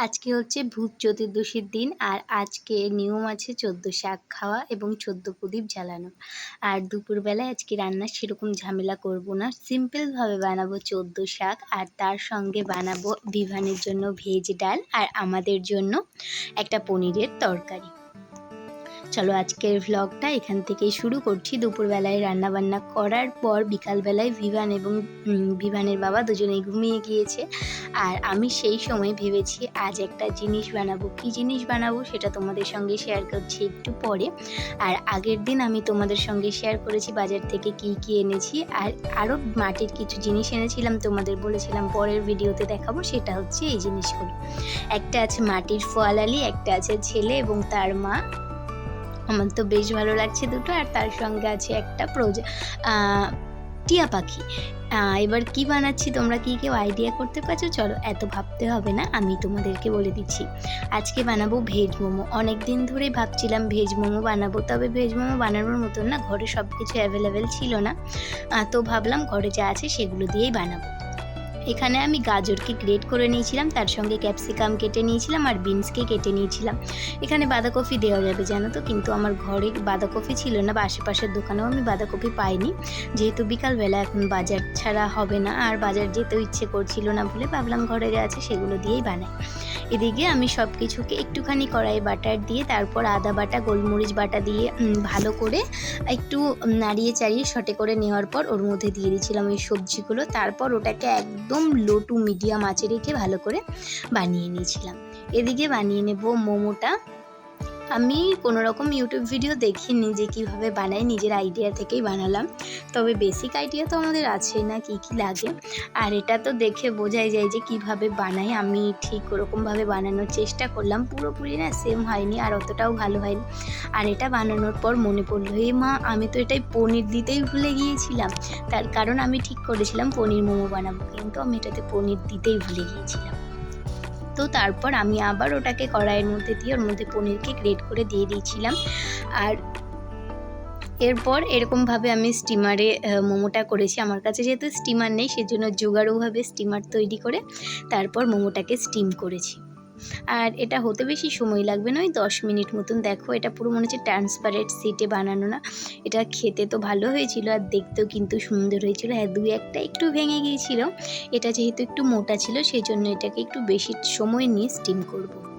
আজকে হচ্ছে ভূত চতুর্দশীর দিন আর আজকে নিয়ম আছে চোদ্দ শাক খাওয়া এবং চোদ্দ প্রদীপ জ্বালানো। আর দুপুরবেলায় আজকে রান্না সেরকম ঝামেলা করব না। সিম্পলভাবে বানাবো চোদ্দ শাক আর তার সঙ্গে বানাবো বিভানের জন্য ভেজ ডাল আর আমাদের জন্য একটা পনিরের তরকারি। চলো আজকের ভ্লগটা এখান থেকেই শুরু করছি। দুপুরবেলায় রান্নাবান্না করার পর বিকালবেলায় ভিভান এবং ভিভানের বাবা দুজনেই ঘুমিয়ে গিয়েছে। আর আমি সেই সময় ভেবেছি আজ একটা জিনিস বানাবো। কী জিনিস বানাবো সেটা তোমাদের সঙ্গে শেয়ার করছি একটু পরে। আর আগের দিন আমি তোমাদের সঙ্গে শেয়ার করেছি বাজার থেকে কি কি এনেছি। আর আরও মাটির কিছু জিনিস এনেছিলাম, তোমাদের বলেছিলাম পরের ভিডিওতে দেখাবো। সেটা হচ্ছে এই জিনিসগুলো। একটা আছে মাটির ফোয়ালালি, একটা আছে ছেলে এবং তার মা। আমার তো বেশ ভালো লাগছে দুটো, আর তার সঙ্গে আছে একটা প্রজা টিয়া পাখি। এবার কি বানাচ্ছি? তোমরা কি কেউ আইডিয়া করতে পারছ? চলো, এত ভাবতে হবে না, আমি তোমাদেরকে বলে দিচ্ছি। আজকে বানাবো ভেজ মোমো। অনেক দিন ধরেই ভাবছিলাম ভেজ মোমো বানাবো, তবে ভেজ মোমো বানানোর মতন না, ঘরে সব কিছু অ্যাভেলেবেল ছিল না। তো ভাবলাম ঘরে যা আছে সেগুলো দিয়েই বানাবো। এখানে আমি গাজরকে গ্রেট করে নিয়েছিলাম, তার সঙ্গে ক্যাপসিকাম কেটে নিয়েছিলাম আর বিনসকে কেটে নিয়েছিলাম। এখানে বাঁধাকপি দেওয়া যাবে জানো তো, কিন্তু আমার ঘরে বাঁধাকপি ছিল না, বা আশেপাশের দোকানেও আমি বাঁধাকপি পাইনি। যেহেতু বিকালবেলা এখন বাজার ছাড়া হবে না, আর বাজার যেতেও ইচ্ছে করছিল না বলে ভাবলাম ঘরে যা আছে, সেগুলো দিয়েই বানাই। এদিকে আমি সব কিছুকে একটুখানি কড়াই বাটার দিয়ে, তারপর আদা বাটা, গোলমরিচ বাটা দিয়ে ভালো করে একটু নাড়িয়ে চাড়িয়ে শটে করে নেওয়ার পর ওর মধ্যে দিয়ে দিয়েছিলাম ওই সবজিগুলো। তারপর ওটাকে একদম লো টু মিডিয়াম আঁচে রেখে ভালো করে বানিয়ে নিয়েছিলাম। এদিকে বানিয়ে নেব মোমোটা। আমি কোনো রকম ইউটিউব ভিডিও দেখিনি যে কীভাবে বানাই, নিজের আইডিয়া থেকেই বানালাম। তবে বেসিক আইডিয়া তো আমাদের আছেই না কি কি লাগে। আর এটা তো দেখে বোঝাই যায় যে কীভাবে বানাই। আমি ঠিক ওরকমভাবে বানানোর চেষ্টা করলাম। পুরোপুরি না সেম হয়নি আর অতটাও ভালো হয়নি। আর এটা বানানোর পর মনে পড়ল এই মা, আমি তো এটাই পনির দিতেই ভুলে গিয়েছিলাম। তার কারণ আমি ঠিক করেছিলাম পনির মোমো বানাবো। কিন্তু আমি এটাতে পনির দিতেই ভুলে গিয়েছিলাম। তো তারপর আমি আবার ওটাকে কড়াইয়ের মধ্যে দিয়ে, ওর মধ্যে পনিরকে গ্রেট করে দিয়ে দিয়েছিলাম। আর এরপর এরকমভাবে আমি স্টিমারে মোমোটা করেছি। আমার কাছে যেহেতু স্টিমার নেই, সেজন্য জোগাড়োভাবে স্টিমার তৈরি করে তারপর মোমোটাকে স্টিম করেছি। আর এটা হতে বেশি সময় লাগবে না ওই দশ মিনিট মতন। দেখো, এটা পুরো মনে হচ্ছে ট্রান্সপারেন্ট সিটে বানানো না। এটা খেতে তো ভালো হয়েছিল আর দেখতেও কিন্তু সুন্দর হয়েছিল। হ্যাঁ দুই একটা একটু ভেঙে গিয়েছিল। এটা যেহেতু একটু মোটা ছিল সেই জন্য এটাকে একটু বেশি সময় নিয়ে স্টিম করব।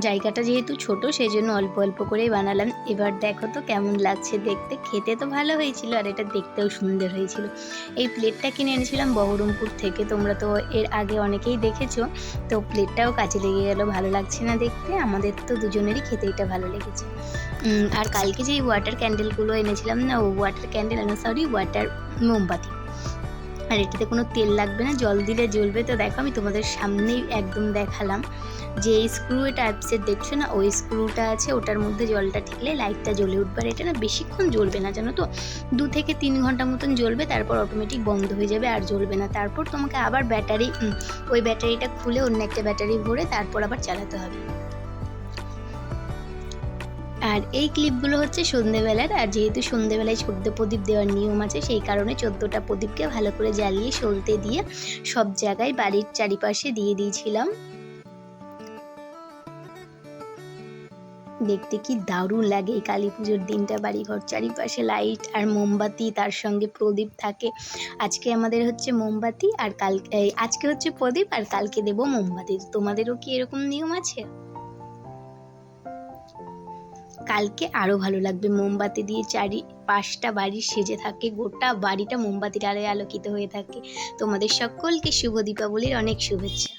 জায়গাটা যেহেতু ছোট সেই জন্য অল্প অল্প করেই বানালাম। এবার দেখো তো কেমন লাগছে দেখতে। খেতে তো ভালো হয়েছিল আর এটা দেখতেও সুন্দর হয়েছিল। এই প্লেটটা কিনে এনেছিলাম বহরমপুর থেকে। তোমরা তো এর আগে অনেকেই দেখেছ। তো প্লেটটাও কাজে লেগে গেল। ভালো লাগছে না দেখতে। আমাদের তো দুজনেরই খেতে এটা ভালো লেগেছে। আর কালকে যে ওয়াটার ক্যান্ডেলগুলো এনেছিলাম না, ও ওয়াটার ক্যান্ডেল সরি ওয়াটার মোমবাতি। আর এটাতে কোনো তেল লাগবে না, জল দিলে জ্বলবে। তো দেখো, আমি তোমাদের সামনেই একদম দেখালাম যে স্ক্রু টাইপসের দেখছ না? ওই স্ক্রুটা আছে, ওটার মধ্যে জলটা ঠিকলে লাইটটা জ্বলে উঠবে। আর এটা না বেশিক্ষণ জ্বলবে না, জানো তো? দু থেকে তিন ঘণ্টা মতন জ্বলবে, তারপর অটোমেটিক বন্ধ হয়ে যাবে আর জ্বলবে না। তারপর তোমাকে আবার ব্যাটারি ওই ব্যাটারিটা খুলে অন্য একটা ব্যাটারি ভরে তারপর আবার চালাতে হবে। আর এই ক্লিপগুলো হচ্ছে সন্ধেবেলার, আর যেহেতু সন্ধেবেলায় চোদ্দ প্রদীপ দেওয়ার নিয়ম আছে, সেই কারণে চোদ্দোটা প্রদীপকে ভালো করে জ্বালিয়ে, সলতে দিয়ে সব জায়গায় বাড়ির চারিপাশে দিয়ে দিয়েছিলাম। দেখতে কি দারুণ লাগে এই কালী পুজোর দিনটা, বাড়িঘর চারিপাশে লাইট আর মোমবাতি, তার সঙ্গে প্রদীপ থাকে। আজকে আমাদের হচ্ছে মোমবাতি আর কাল আজকে হচ্ছে প্রদীপ আর কালকে দেবো মোমবাতি। তোমাদেরও কি এরকম নিয়ম আছে? কালকে আরও ভালো লাগবে। মোমবাতি দিয়ে চারি পাঁচটা বাড়ি সেজে থাকে, গোটা বাড়িটা মোমবাতির আলোয় আলোকিত হয়ে থাকে। তোমাদের সকলকে শুভ দীপাবলির অনেক শুভেচ্ছা।